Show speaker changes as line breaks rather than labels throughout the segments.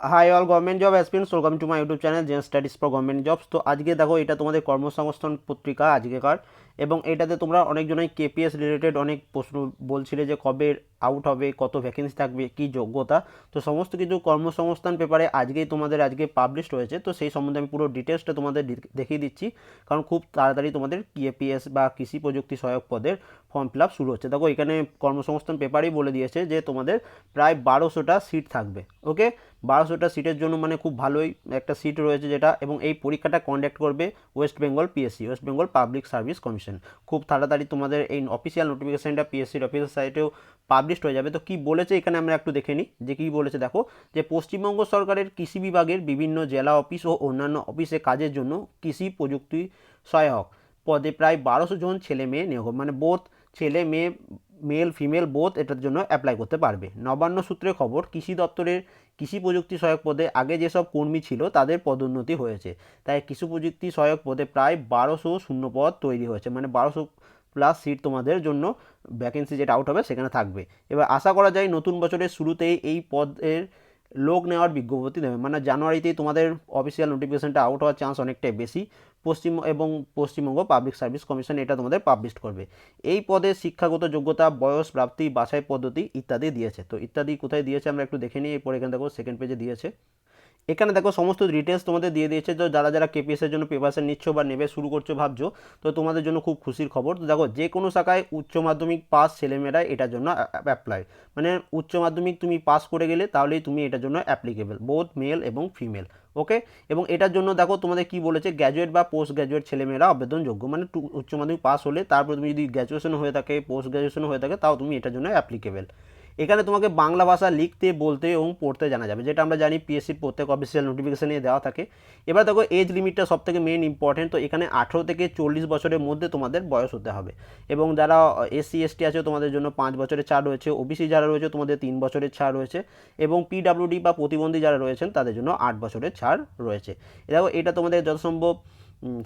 Hi all government job aspirants welcome to my YouTube channel gen studies for government jobs তো আজকে দেখো, এটা তোমাদের কর্মসংস্থান পত্রিকা আজকেকার। এবং এটাতে তোমরা অনেকজনই কেপিএস রিলেটেড অনেক প্রশ্ন বলছিলে যে কবে আউট হবে, কত ভ্যাকেন্সি থাকবে, কি যোগ্যতা। তো সমস্ত কিছু কর্মসংস্থান পেপারে আজকেই তোমাদের, আজকে পাবলিশ হয়েছে। তো সেই সম্বন্ধে আমি পুরো ডিটেলসটা তোমাদের দেখিয়ে দিচ্ছি। কারণ খুব তাড়াতাড়ি তোমাদের কেপিএস বা কৃষি প্রযুক্তি সহায়ক পদের ফর্ম ফিল আপ শুরু হচ্ছে। দেখো, এখানে কর্মসংস্থান পেপারেই বলে দিয়েছে যে তোমাদের প্রায় বারোশোটা সিট থাকবে ওকে বারোশোটা সিটের জন্য মানে খুব ভালোই একটা সিট রয়েছে যেটা, এবং এই পরীক্ষাটা কন্ডাক্ট করবে West Bengal PSC West Bengal public service commission খুব তাড়াতাড়ি তোমাদের এই অফিসিয়াল নোটিফিকেশানটা পিএসসির অফিসিয়াল সাইটেও পাবলিশড হয়ে যাবে। তো কি বলেছে এখানে আমরা একটু দেখে নিই। যে কী বলেছে দেখো, যে পশ্চিমবঙ্গ সরকারের কৃষি বিভাগের বিভিন্ন জেলা অফিস ও অন্যান্য অফিসে কাজের জন্য কৃষি প্রযুক্তি সহায়ক পদে প্রায় বারোশো জন ছেলে মেয়ে নিয়োগ। মানে বোধ ছেলে মেয়ে মেল ফিমেল বোধ এটার জন্য অ্যাপ্লাই করতে পারবে। নবান্ন সূত্রে খবর, কৃষি দপ্তরের কৃষি প্রযুক্তি সহায়ক পদে আগে যেসব কর্মী ছিল তাদের পদোন্নতি হয়েছে। তাই কৃষি প্রযুক্তি সহায়ক পদে প্রায় বারোশো শূন্য পদ তৈরি হয়েছে মানে বারোশো প্লাস সিট তোমাদের জন্য ভ্যাকেন্সি যেটা আউট হবে সেখানে থাকবে। এবার আশা করা যায় নতুন বছরের শুরুতেই এই পদের লোক নেওয়ার বিজ্ঞপ্তি দেবে। মানে জানুয়ারিতেই তোমাদের অফিসিয়াল নোটিফিকেশনটা আউট হওয়ার চান্স অনেকটাই বেশি। পশ্চিম এবং পশ্চিমবঙ্গ পাবলিক সার্ভিস কমিশন এটা তোমাদের পাবলিশ করবে। এই পদে শিক্ষাগত যোগ্যতা, বয়স, প্রাপ্তি, বাছাই পদ্ধতি ইত্যাদি দিয়েছে। তো ইত্যাদি কোথায় দিয়েছে আমরা একটু দেখে নিই। এরপর এখানে দেখো সেকেন্ড পেজে দিয়েছে। এখানে দেখো সমস্ত ডিটেলস তোমাদের দিয়ে দিয়েছে। তো যারা যারা কেপিএসের জন্য প্রিপারেশন নিচ্ছ বা নেবে, শুরু করছ, ভাবছ, তো তোমাদের জন্য খুব খুশির খবর। তো দেখো, যে কোনো শাখায় উচ্চ মাধ্যমিক পাস ছেলেমেয়েরা এটার জন্য অ্যাপ্লাই মানে উচ্চ মাধ্যমিক তুমি পাস করে গেলে তাহলেই তুমি এটার জন্য অ্যাপ্লিকেবল বোথ মেল এবং ফিমেল ওকে এবং এটার জন্য দেখো তোমাদের কি বলেছে গ্র্যাজুয়েট বা পোস্ট গ্র্যাজুয়েট ছেলেমেয়েরা আবেদনযোগ্য। মানে উচ্চ মাধ্যমিক পাস হলে তারপর তুমি যদি গ্র্যাজুয়েশন হয়ে থাকে পোস্ট গ্র্যাজুয়েশন হয়ে থাকে, তাও তুমি এটার জন্য অ্যাপ্লিকেবল এখানে তোমাকে বাংলা ভাষা লিখতে, বলতে এবং পড়তে জানা যাবে, যেটা আমরা জানি পিএসসির প্রত্যেক অফিসিয়াল নোটিফিকেশনে দেওয়া থাকে। এবার দেখো এজ লিমিটটা সব থেকে মেন ইম্পর্টেন্ট তো এখানে আঠেরো থেকে চল্লিশ বছরের মধ্যে তোমাদের বয়স হতে হবে। এবং যারা এসসি এসটি আছে, তোমাদের জন্য পাঁচ বছরের ছাড় রয়েছে। ওবিসি যারা রয়েছে, তোমাদের তিন বছরের ছাড় রয়েছে। এবং পিডাব্লিউডি বা প্রতিবন্ধী যারা রয়েছেন, তাদের জন্য আট বছরের ছাড় রয়েছে। দেখো, এটা তোমাদের যথাসম্ভব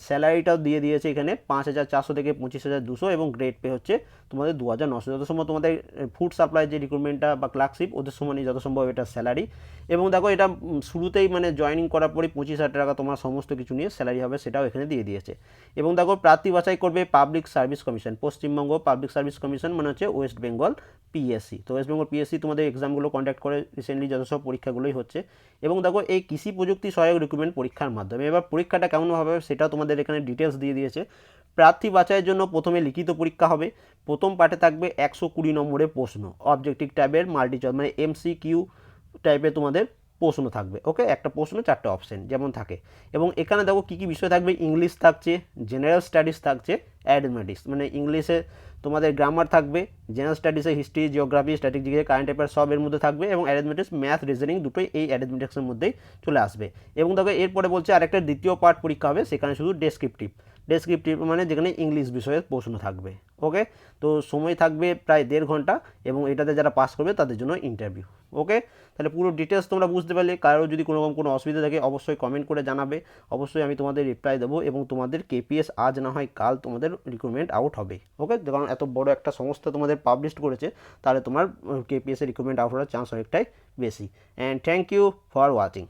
স্যালারিটাও দিয়ে দিয়েছে এখানে পাঁচ হাজার চারশো থেকে পঁচিশ হাজার দুশো এবং গ্রেড পে হচ্ছে তোমাদের দু হাজার নশো। যত সম্ভব তোমাদের ফুড সাপ্লাই যে রিক্রুটমেন্টটা বা ক্লার্কশিপ ওদের সমানই যত সম্ভব এটা স্যালারি এবং দেখো এটা শুরুতেই মানে জয়েনিং করার পরে পঁচিশ হাজার টাকা তোমার সমস্ত কিছু নিয়ে স্যালারি হবে সেটাও এখানে দিয়ে দিয়েছে। এবং দেখো প্রার্থী বাছাই করবে public service commission Paschimbanga public service commission মানে হচ্ছে ওয়েস্ট বেঙ্গল পিএসসি তো ওয়েস্ট বেঙ্গল পিএসসি তোমাদের এক্সামগুলো কন্ডাক্ট করে রিসেন্টলি যত সব পরীক্ষাগুলোই হচ্ছে। এবং দেখো এই কৃষি প্রযুক্তি সহায়ক রিক্রুটমেন্ট পরীক্ষার মাধ্যমে, এবার পরীক্ষাটা কেমনভাবে হবে সেটাও তোমাদের এখানে ডিটেলস দিয়ে দিয়েছে। প্রার্থী বাছাইয়ের জন্য প্রথমে লিখিত পরীক্ষা হবে। প্রথম পাঠে থাকবে একশো কুড়ি নম্বরে প্রশ্ন। অবজেক্টিভ টাইপের মাল্টি মানে এমসি কিউ টাইপের তোমাদের প্রশ্ন থাকবে। ওকে একটা প্রশ্ন, চারটে অপশন যেমন থাকে। এবং এখানে দেখো কী কী বিষয় থাকবে? ইংলিশ থাকছে জেনারেল স্টাডিজ থাকছে অ্যাডমেটিক্স মানে ইংলিশে তোমাদের গ্রামার থাকবে জেনারেল স্টাডিজে হিস্ট্রি জিওগ্রাফি স্ট্র্যাটেজিকে কারেন্ট অ্যাফেয়ার সব এর মধ্যে থাকবে এবং অ্যারেথমেটিক্স ম্যাথ রিজনিং দুটোই এই অ্যারেথমেটিক্সের মধ্যেই চলে আসবে। এবং দেখো, এরপরে বলছে আরেকটা দ্বিতীয় পার্ট পরীক্ষা হবে, সেখানে শুধু ডেসক্রিপটিভ ডেসক্রিপটিভ মানে যেখানে ইংলিশ বিষয়ে প্রশ্ন থাকবে। ওকে তো সময় থাকবে প্রায় দেড় ঘণ্টা এবং এটাতে যারা পাস করবে তাদের জন্য ইন্টারভিউ ওকে তাহলে পুরো ডিটেলস তোমরা বুঝতে পারলে। কারও যদি কোনো রকম কোনো অসুবিধা থাকে, অবশ্যই কমেন্ট করে জানাবে। অবশ্যই আমি তোমাদের রিপ্লাই দেবো এবং তোমাদের কেপিএস আজ না হয় কাল তোমাদের রিক্রুটমেন্ট আউট হবে ওকে কারণ এত বড় একটা সংস্থা তোমাদের পাবলিশ করেছে, তাহলে তোমার কেপিএসের রিক্রুটমেন্ট আউট হওয়ার চান্স অনেকটাই বেশি। And thank you for watching